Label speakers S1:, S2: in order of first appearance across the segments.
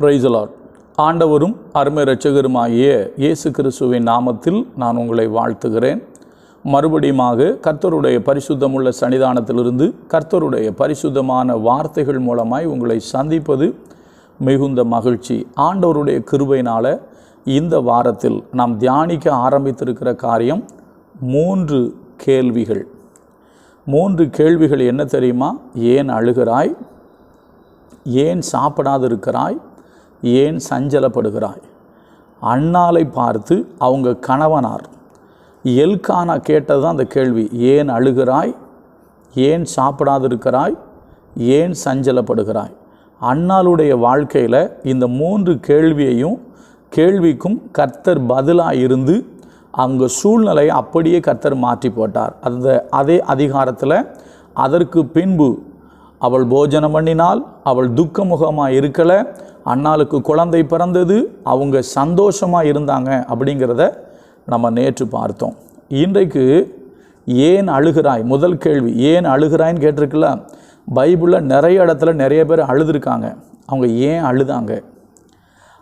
S1: பிரைசலாட் ஆண்டவரும் அருமை இரட்சகருமாகிய இயேசு கிறிஸ்துவின் நாமத்தில் நான் உங்களை வாழ்த்துகிறேன். மறுபடியுமாக கர்த்தருடைய பரிசுத்தமுள்ள சன்னிதானத்திலிருந்து கர்த்தருடைய பரிசுத்தமான வார்த்தைகள் மூலமாய் உங்களை சந்திப்பது மிகுந்த மகிழ்ச்சி. ஆண்டவருடைய கிருபையினால் இந்த வாரத்தில் நாம் தியானிக்க ஆரம்பித்திருக்கிற காரியம் மூன்று கேள்விகள். மூன்று கேள்விகள் என்ன தெரியுமா? ஏன் அழுகிறாய்? ஏன் சாப்பிடாது இருக்கிறாய் ஏன் சஞ்சலப்படுகிறாய்? அண்ணாலை பார்த்து அவங்க கணவனார். எல்கானா கேட்டது தான் அந்த கேள்வி. ஏன் அழுகிறாய்? ஏன் சாப்பிடாதிருக்கிறாய்? ஏன் சஞ்சலப்படுகிறாய்? அண்ணாளுடைய வாழ்க்கையில் இந்த மூன்று கேள்வியையும் கேள்விக்கும் கர்த்தர் பதிலாக இருந்து அவங்க சூழ்நிலையை அப்படியே கர்த்தர் மாற்றி போட்டார். அந்த அதே அதிகாரத்தில் அதற்கு பின்பு அவள் போஜனம் பண்ணினால் அவள் துக்கமுகமாக இருக்கலை அண்ணாளுக்கு குழந்தை பிறந்தது அவங்க சந்தோஷமாக இருந்தாங்க அப்படிங்கிறத நம்ம நேற்று பார்த்தோம். இன்றைக்கு ஏன் அழுகிறாய்? முதல் கேள்வி ஏன் அழுகிறாய்ன்னு கேட்டிருக்குல்ல? பைபிளில் நிறைய இடத்துல நிறைய பேர் அழுதுருக்காங்க. அவங்க ஏன் அழுதாங்க?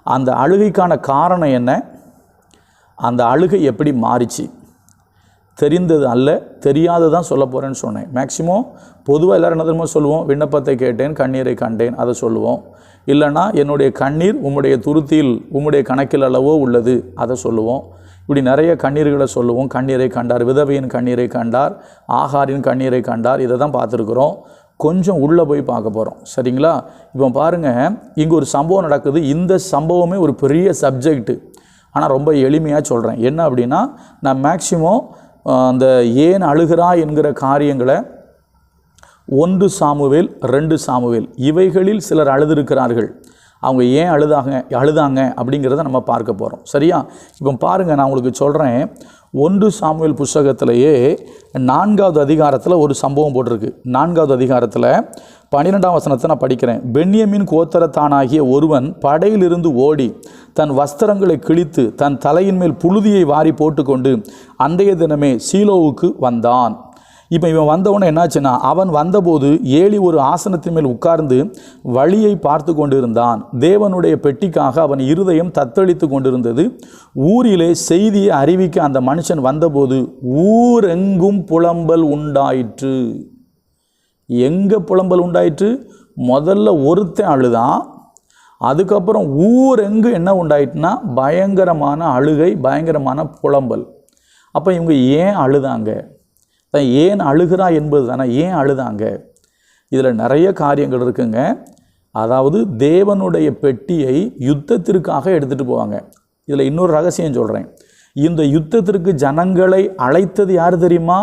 S1: அந்த அழுகைக்கான காரணம் என்ன? அந்த அழுகை எப்படி மாறிச்சு? தெரிந்தது அல்ல தெரியாததான் சொல்ல போகிறேன்னு சொன்னேன். மேக்சிமம் பொதுவாக எல்லோரும் என்ன தெரியுமா சொல்லுவோம்? விண்ணப்பத்தை கேட்டேன் கண்ணீரை கண்டேன் அதை சொல்லுவோம். இல்லைன்னா என்னுடைய கண்ணீர் உம்முடைய துருத்தியில் உம்முடைய கணக்கில் அளவோ உள்ளது அதை சொல்லுவோம். இப்படி நிறைய கண்ணீர்களை சொல்லுவோம். கண்ணீரை கண்டார் விதவையின் கண்ணீரை கண்டார் ஆகாரின் கண்ணீரை கண்டார் இதை தான் பார்த்துருக்குறோம். கொஞ்சம் உள்ளே போய் பார்க்க போகிறோம் சரிங்களா? இப்போ பாருங்கள் இங்கே ஒரு சம்பவம் நடக்குது. இந்த சம்பவமே ஒரு பெரிய சப்ஜெக்ட்டு ஆனால் ரொம்ப எளிமையாக சொல்கிறேன் என்ன அப்படின்னா நான் மேக்சிமம் அந்த ஏன் அழுகிறா என்கிற காரியங்களை ஒன்று சாமுவேல் ரெண்டு சாமுவேல். இவைகளில் சிலர் அழுதிருக்கிறார்கள். அவங்க ஏன் அழுதாங்க அழுதாங்க அப்படிங்கிறத நம்ம பார்க்க போகிறோம் சரியா? இப்போ பாருங்கள் நான் உங்களுக்கு சொல்கிறேன் ஒன்று சாமுவேல் புஸ்தகத்திலேயே நான்காவது அதிகாரத்தில் ஒரு சம்பவம் போட்டிருக்கு. நான்காவது அதிகாரத்தில் பன்னிரெண்டாம் வசனத்தை நான் படிக்கிறேன். பென்யமின் கோத்தரத்தானாகிய ஒருவன் படையிலிருந்து ஓடி தன் வஸ்திரங்களை கிழித்து தன் தலையின் மேல் புழுதியை வாரி போட்டுக்கொண்டு அன்றைய தினமே சீலோவுக்கு வந்தான். இப்போ இவன் வந்தவுடனே என்னாச்சுன்னா அவன் வந்தபோது ஏழி ஒரு ஆசனத்தின் மேல் உட்கார்ந்து வழியை பார்த்து கொண்டிருந்தான். தேவனுடைய பெட்டிக்காக அவன் இருதயம் தத்தளித்து கொண்டிருந்தது. ஊரிலே செய்தியை அறிவிக்க அந்த மனுஷன் வந்தபோது ஊரெங்கும் புலம்பல் உண்டாயிற்று. எங்கே புலம்பல் உண்டாயிற்று? முதல்ல ஒருத்தன் அழுதான். அதுக்கப்புறம் ஊரெங்கு என்ன உண்டாயிட்டுனா பயங்கரமான அழுகை பயங்கரமான புலம்பல். அப்போ இவங்க ஏன் அழுதாங்க? தான் ஏன் அழுகிறா என்பது தானே ஏன் அழுதாங்க? இதில் நிறைய காரியங்கள் இருக்குங்க. அதாவது தேவனுடைய பெட்டியை யுத்தத்திற்காக எடுத்துகிட்டு போவாங்க. இதில் இன்னொரு ரகசியம் சொல்கிறேன் இந்த யுத்தத்திற்கு ஜனங்களை அழைத்தது யார் தெரியுமா?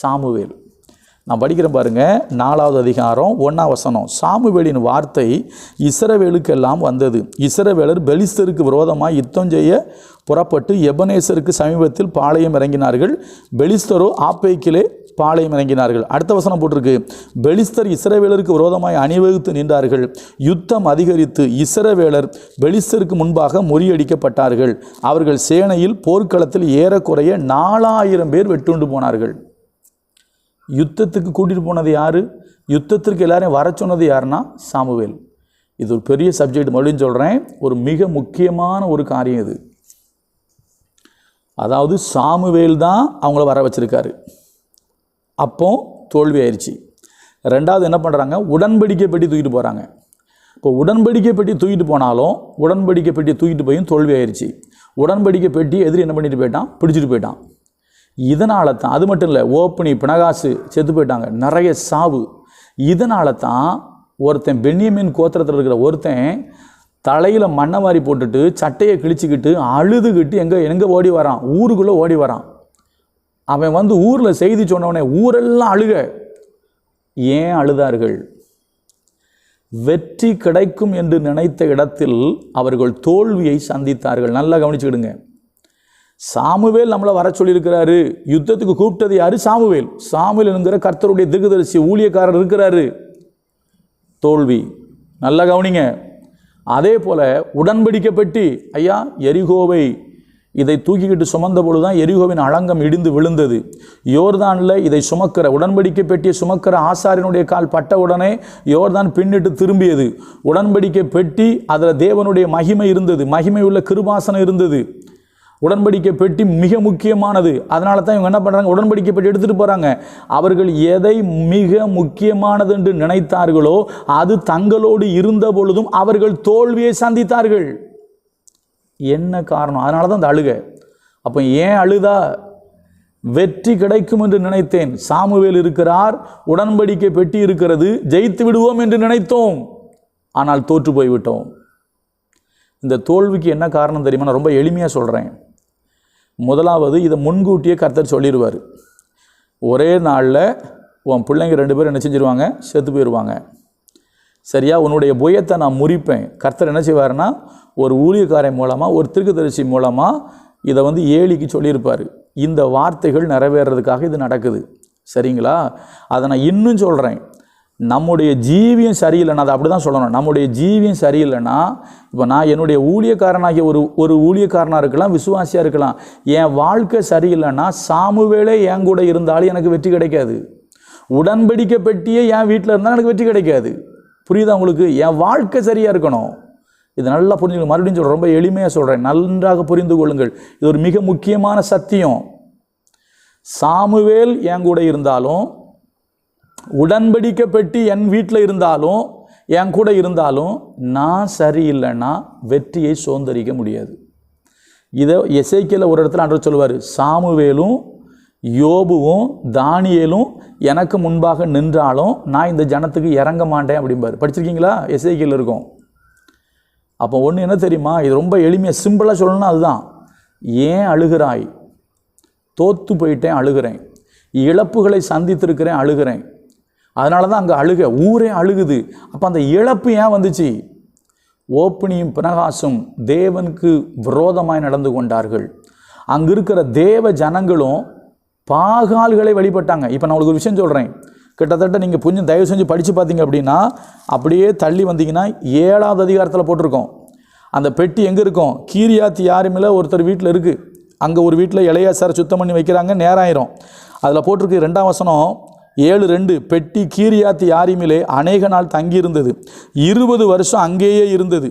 S1: சாமுவேல். நான் படிக்கிறேன் பாருங்க நாலாவது அதிகாரம் ஒன்றாம் வசனம். சாமுவேலின் வார்த்தை இஸ்ரவேலுக்கெல்லாம் வந்தது. இஸ்ரவேலர் பெலிஸ்தருக்கு விரோதமாக யுத்தம் செய்ய புறப்பட்டு எபனேசருக்கு சமீபத்தில் பாளையம் இறங்கினார்கள். பெலிஸ்தரோ ஆப்பைக்கிலே பாளையம் இறங்கினார்கள். அடுத்த வசனம் போட்டிருக்கு. பெலிஸ்தர் இஸ்ரவேலருக்கு விரோதமாய் அணிவகுத்து நின்றார்கள். யுத்தம் அதிகரித்து இசரவேலர் பெலிஸ்தருக்கு முன்பாக முறியடிக்கப்பட்டார்கள். அவர்கள் சேனையில் போர்க்களத்தில் ஏறக்குறைய நாலாயிரம் பேர் வெட்டுண்டு போனார்கள். யுத்தத்துக்கு கூட்டிகிட்டு போனது யார்? யுத்தத்திற்கு எல்லாரையும் வர சொன்னது யாருன்னா? சாமுவேல். இது ஒரு பெரிய சப்ஜெக்ட் மறுபடியும் சொல்கிறேன் ஒரு மிக முக்கியமான ஒரு காரியம் இது. அதாவது சாமுவேல் தான் அவங்கள வர வச்சுருக்காரு. அப்போ தோல்வி ஆயிடுச்சு ரெண்டாவது என்ன பண்ணுறாங்க உடன்படிக்கை பெட்டி தூக்கிட்டு போகிறாங்க இப்போ உடன்படிக்கை பெட்டி தூக்கிட்டு போனாலும் உடன்படிக்கை பெட்டி தூக்கிட்டு போயும் தோல்வி ஆயிடுச்சு உடன்படிக்கை பெட்டி எதிரி என்ன பண்ணிட்டு போயிட்டான்? பிடிச்சிட்டு போயிட்டான். இதனால தான் அது மட்டும் இல்லை ஓப்பனி பினகாசு செத்து போயிட்டாங்க. நிறைய சாவு. இதனால தான் ஒருத்தன் பென்னியமின் கோத்திரத்தில் இருக்கிற ஒருத்தன் தலையில் மண்ணை வாரி போட்டுட்டு சட்டையை கிழிச்சிக்கிட்டு அழுதுகிட்டு எங்கே எங்கே ஓடி வரான்? ஊருக்குள்ளே ஓடி வரான். அவன் வந்து ஊரில் செய்தி சொன்னவனே ஊரெல்லாம் அழுக. ஏன் அழுதார்கள்? வெற்றி கிடைக்கும் என்று நினைத்த இடத்தில் அவர்கள் தோல்வியை சந்தித்தார்கள். நல்லா கவனிச்சுக்கிடுங்க. சாமுவேல் நம்மளை வர சொல்லியிருக்கிறாரு. யுத்தத்துக்கு கூப்பிட்டது யாரு? சாமுவேல். சாமுவேல் என்கிற கர்த்தருடைய திருகுதரிசி ஊழியக்காரர் இருக்கிறாரு. தோல்வி. நல்லா கவனிங்க. அதே போல உடன்படிக்கை பெட்டி ஐயா எரிகோவை இதை தூக்கிக்கிட்டு சுமந்த பொழுதுதான் எரிகோவின் அலங்கம் இடிந்து விழுந்தது. யோர்தானில் இதை சுமக்கிற உடன்படிக்கை பெட்டியை சுமக்கிற ஆசாரியனுடைய கால் பட்ட உடனே யோர்தான் பின்னிட்டு திரும்பியது. உடன்படிக்கை பெட்டி அதில் தேவனுடைய மகிமை இருந்தது. மகிமை உள்ள கிருபாசனம் இருந்தது. உடன்படிக்கை பெட்டி மிக முக்கியமானது. அதனால தான் இவங்க என்ன பண்ணுறாங்க உடன்படிக்கை பெட்டி எடுத்துகிட்டு போகிறாங்க அவர்கள் எதை மிக முக்கியமானது என்று நினைத்தார்களோ அது தங்களோடு இருந்த பொழுதும் அவர்கள் தோல்வியை சந்தித்தார்கள். என்ன காரணம்? அதனால தான் அந்த அழுகை. அப்போ ஏன் அழுதா? வெற்றி கிடைக்கும் என்று நினைத்தேன். சாமுவேல் இருக்கிறார் உடன்படிக்கை பெட்டி இருக்கிறது ஜெயித்து விடுவோம் என்று நினைத்தோம். ஆனால் தோற்று போய்விட்டோம். இந்த தோல்விக்கு என்ன காரணம் தெரியுமா? நான் ரொம்ப எளிமையாக சொல்கிறேன் முதலாவது இதை முன்கூட்டியே கர்த்தர் சொல்லிடுவார். ஒரே நாளில் உன் பிள்ளைங்க ரெண்டு பேரும் என்ன செஞ்சிருவாங்க? செத்து போயிடுவாங்க சரியா? உன்னுடைய புயத்தை நான் முறிப்பேன். கர்த்தர் என்ன செய்வாருன்னா ஒரு ஊழியக்காரன் மூலமாக ஒரு திருக்குதரிசி மூலமாக இதை வந்து ஏழிக்கு சொல்லியிருப்பார். இந்த வார்த்தைகள் நிறைவேறதுக்காக இது நடக்குது. சரிங்களா? அதை நான் இன்னும் சொல்கிறேன் நம்முடைய ஜீவியம் சரியில்லைன்னா அதை அப்படி தான் சொல்லணும். நம்முடைய ஜீவியம் சரியில்லைன்னா இப்போ நான் என்னுடைய ஊழியக்காரனாகிய ஒரு ஒரு ஊழியக்காரனாக இருக்கலாம் விசுவாசியாக இருக்கலாம். என் வாழ்க்கை சரியில்லைன்னா சாமுவேளே என் கூட இருந்தாலும் எனக்கு வெற்றி கிடைக்காது. உடன்படிக்கை பெட்டியே என் வீட்டில் இருந்தால் எனக்கு வெற்றி கிடைக்காது. புரியுதா உங்களுக்கு? என் வாழ்க்கை சரியாக இருக்கணும். இது நல்லா புரிஞ்சுக்கணும் மறுபடியும் சொல்கிறேன் ரொம்ப எளிமையாக சொல்கிறேன் நன்றாக புரிந்து கொள்ளுங்கள். இது ஒரு மிக முக்கியமான சத்தியம். சாமுவேல் என் கூட இருந்தாலும் உடன்படிக்கை பெட்டி என் வீட்டில் இருந்தாலும் என் கூட இருந்தாலும் நான் சரியில்லைன்னா வெற்றியை சுதந்திரிக்க முடியாது. இதை எசைக்கில் ஒரு இடத்துல அன்று சொல்லுவார் சாமுவேலும் யோபுவும் தானியேலும் எனக்கு முன்பாக நின்றாலும் நான் இந்த ஜனத்துக்கு இறங்க மாட்டேன் அப்படிம்பார். படிச்சிருக்கீங்களா? எசைக்கில் இருக்கும். அப்போ ஒன்று என்ன தெரியுமா? இது ரொம்ப எளிமையாக சிம்பிளாக சொல்லணும்னா அதுதான். ஏன் அழுகிறாய்? தோத்து போயிட்டேன் அழுகிறேன். இழப்புகளை சந்தித்திருக்கிறேன் அழுகிறேன். அதனால தான் அங்கே அழுக ஊரே அழுகுது. அப்போ அந்த இழப்பு ஏன் வந்துச்சு? ஓப்பனியும் பிரகாசும் தேவனுக்கு விரோதமாய் நடந்து கொண்டார்கள். அங்கே இருக்கிற தேவ ஜனங்களும் பாகால்களை வழிபட்டாங்க. இப்போ நான் உங்களுக்கு ஒரு விஷயம் சொல்கிறேன் கிட்டத்தட்ட நீங்கள் கொஞ்சம் தயவு செஞ்சு படித்து பார்த்தீங்க அப்படின்னா அப்படியே தள்ளி வந்தீங்கன்னா ஏழாவது அதிகாரத்தில் போட்டிருக்கோம். அந்த பெட்டி எங்கே இருக்கும்? கீரியாத்தி யாருமில்ல ஒருத்தர் வீட்டில் இருக்குது அங்கே ஒரு வீட்டில் இளையாசார் சுத்தம் பண்ணி வைக்கிறாங்க நேராயிரும். அதில் போட்டிருக்கு ரெண்டாம் வசனம் ஏழு ரெண்டு பெட்டி கீரியாத் யாரிமிலே அநேக நாள் தங்கியிருந்தது. இருபது வருஷம் அங்கேயே இருந்தது.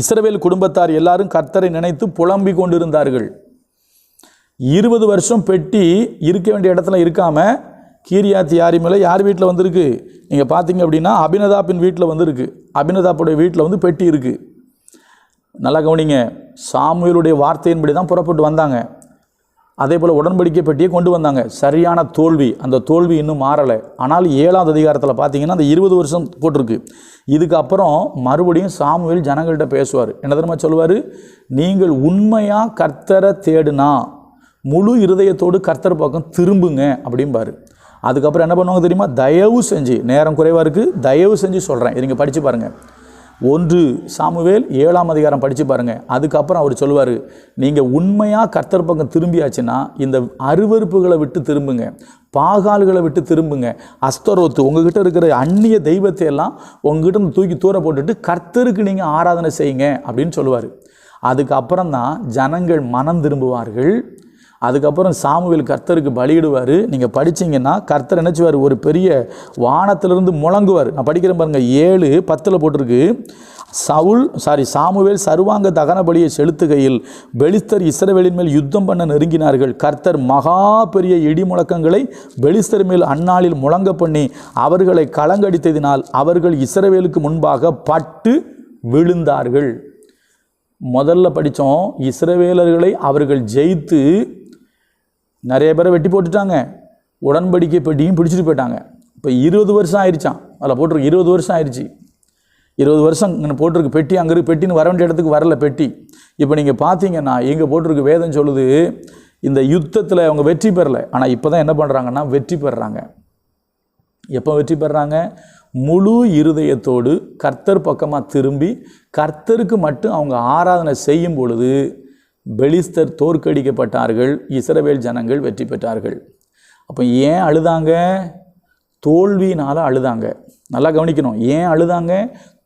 S1: இஸ்ரவேல் குடும்பத்தார் எல்லாரும் கர்த்தரை நினைத்து புலம்பிக் கொண்டிருந்தார்கள். இருபது வருஷம் பெட்டி இருக்க வேண்டிய இடத்துல இருக்காமல் கீரியாத் யாரிமிலே யார் வீட்டில் வந்திருக்கு? நீங்கள் பார்த்தீங்க அப்படின்னா அபினதாப்பின் வீட்டில் வந்திருக்கு. அபினதாப்புடைய வீட்டில் வந்து பெட்டி இருக்குது நல்லா கவனிங்க. சாமுவேலுடைய வார்த்தையின்படி தான் புறப்பட்டு வந்தாங்க. அதே போல் உடன்படிக்கை பெட்டியை கொண்டு வந்தாங்க. சரியான தோல்வி. அந்த தோல்வி இன்னும் மாறலை. ஆனால் ஏழாவது அதிகாரத்தில் பார்த்தீங்கன்னா அந்த இருபது வருஷம் போட்டிருக்கு. இதுக்கப்புறம் மறுபடியும் சாமுவேல் ஜனங்கள்கிட்ட பேசுவார். என்ன தெரியுமா சொல்லுவார்? நீங்கள் உண்மையாக கர்த்தரை தேடுனா முழு இருதயத்தோடு கர்த்தர் பக்கம் திரும்புங்க அப்படிம்பாரு. அதுக்கப்புறம் என்ன பண்ணுவாங்க தெரியுமா? தயவு செஞ்சு நேரம் குறைவாக இருக்குது தயவு செஞ்சு சொல்கிறேன் இது நீங்கள் படித்து பாருங்கள் ஒன்று சாமுவேல் ஏழாம் அதிகாரம் படித்து பாருங்கள் அதுக்கப்புறம் அவர் சொல்லுவார் நீங்கள் உண்மையாக கர்த்தர் பக்கம் திரும்பியாச்சுன்னா இந்த அருவருப்புகளை விட்டு திரும்புங்க. பாகால்களை விட்டு திரும்புங்க. அஸ்தரோத்து உங்ககிட்ட இருக்கிற அந்நிய தெய்வத்தை எல்லாம் உங்ககிட்ட இருந்து தூக்கி தூர போட்டுட்டு கர்த்தருக்கு நீங்கள் ஆராதனை செய்யுங்க அப்படின்னு சொல்லுவார். அதுக்கப்புறம் தான் ஜனங்கள் மனம் திரும்புவார்கள். அதுக்கப்புறம் சாமுவேல் கர்த்தருக்கு பலியிடுவார். நீங்கள் படிச்சீங்கன்னா கர்த்தர் நினச்சிவார் ஒரு பெரிய வானத்திலிருந்து முழங்குவார். நான் படிக்கிறேன் பாருங்கள் ஏழு பத்தில் போட்டிருக்கு. சவுல் சாரி சாமுவேல் சர்வாங்க தகன பலியை செலுத்துகையில் பெலிஸ்தர் இஸ்ரவேலின் மேல் யுத்தம் பண்ண நெருங்கினார்கள். கர்த்தர் மகா பெரிய இடி முழக்கங்களை பெலிஸ்தர் மேல் அந்நாளில் முழங்க பண்ணி அவர்களை கலங்கடித்ததினால் அவர்கள் இஸ்ரவேலுக்கு முன்பாக பட்டு விழுந்தார்கள். முதல்ல படித்தோம் இஸ்ரவேலர்களை அவர்கள் ஜெயித்து நிறைய பேரை வெட்டி போட்டுட்டாங்க. உடன்படிக்கை பெட்டியும் பிடிச்சிட்டு போயிட்டாங்க. இப்போ இருபது வருஷம் ஆயிடுச்சான் அதில் போட்டிருக்கு இருபது வருஷம் ஆயிடுச்சு இருபது வருஷம் இங்கே போட்டிருக்கு பெட்டி அங்கே இருக்கு பெட்டின்னு வர வேண்டிய இடத்துக்கு வரல பெட்டி. இப்போ நீங்கள் பார்த்தீங்கன்னா எங்கே போட்டிருக்கு வேதம் சொல்லுது இந்த யுத்தத்தில் அவங்க வெற்றி பெறலை. ஆனால் இப்போ தான் என்ன பண்ணுறாங்கன்னா வெற்றி பெறுறாங்க எப்போ வெற்றி பெறுறாங்க முழு இருதயத்தோடு கர்த்தர் பக்கமாக திரும்பி கர்த்தருக்கு மட்டும் அவங்க ஆராதனை செய்யும் பொழுது பெலிஸ்தர் தோற்கடிக்கப்பட்டார்கள் இஸ்ரவேல் ஜனங்கள் வெற்றி பெற்றார்கள். அப்போ ஏன் அழுதாங்க? தோல்வியினால் அழுதாங்க. நல்லா கவனிக்கணும். ஏன் அழுதாங்க?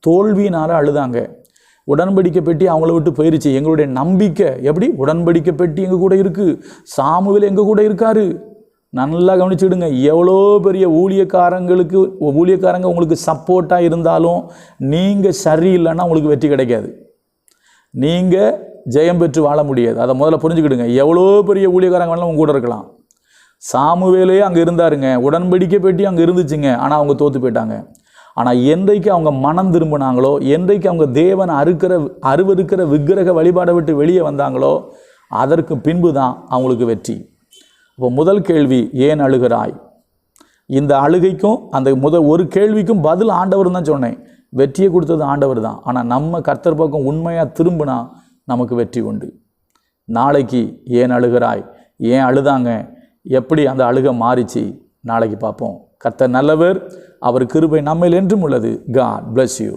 S1: தோல்வியினால் அழுதாங்க. உடன்படிக்கை பெட்டி அவங்கள விட்டு போயிருச்சு. எங்களுடைய நம்பிக்கை எப்படி? உடன்படிக்கை பெட்டி எங்கள் கூட இருக்குது சாமுவில் எங்கள் கூட இருக்காரு? நல்லா கவனிச்சுடுங்க எவ்வளோ பெரிய ஊழியக்காரங்களுக்கு ஊழியக்காரங்க உங்களுக்கு சப்போர்ட்டாக இருந்தாலும் நீங்கள் சரியில்லைன்னா உங்களுக்கு வெற்றி கிடைக்காது. நீங்கள் ஜெயம் பெற்று வாழ முடியாது. அதை முதல்ல புரிஞ்சுக்கிடுங்க. எவ்வளோ பெரிய ஊழியக்காரங்க வேணாலும் உங்க கூட இருக்கலாம். சாமுவேலே அங்கே இருந்தாருங்க. உடன்படிக்கை பெட்டி அங்கே இருந்துச்சுங்க. ஆனால் அவங்க தோற்று போயிட்டாங்க. ஆனால் என்றைக்கு அவங்க மனம் திரும்பினாங்களோ என்றைக்கு அவங்க தேவனை அறுக்கிற அருவருக்கிற விக்கிரக வழிபாடை விட்டு வெளியே வந்தாங்களோ அதற்கு பின்பு தான் அவங்களுக்கு வெற்றி. இப்போ முதல் கேள்வி ஏன் அழுகிறாய்? இந்த அழுகைக்கும் அந்த முதல் ஒரு கேள்விக்கும் பதில் ஆண்டவர் தான் சொன்னேன். வெற்றியை கொடுத்தது ஆண்டவர் தான். ஆனால் நம்ம கர்த்தர் பக்கம் உண்மையாக திரும்பினா நமக்கு வெற்றி உண்டு. நாளைக்கு ஏன் அழுகிறாய்? ஏன் அழுதாங்க? எப்படி அந்த அழுகை மாறிச்சு? நாளைக்கு பார்ப்போம். கர்த்தர் நல்லவர் அவர் கிருபை நம்மில் என்றும் உள்ளது. God bless you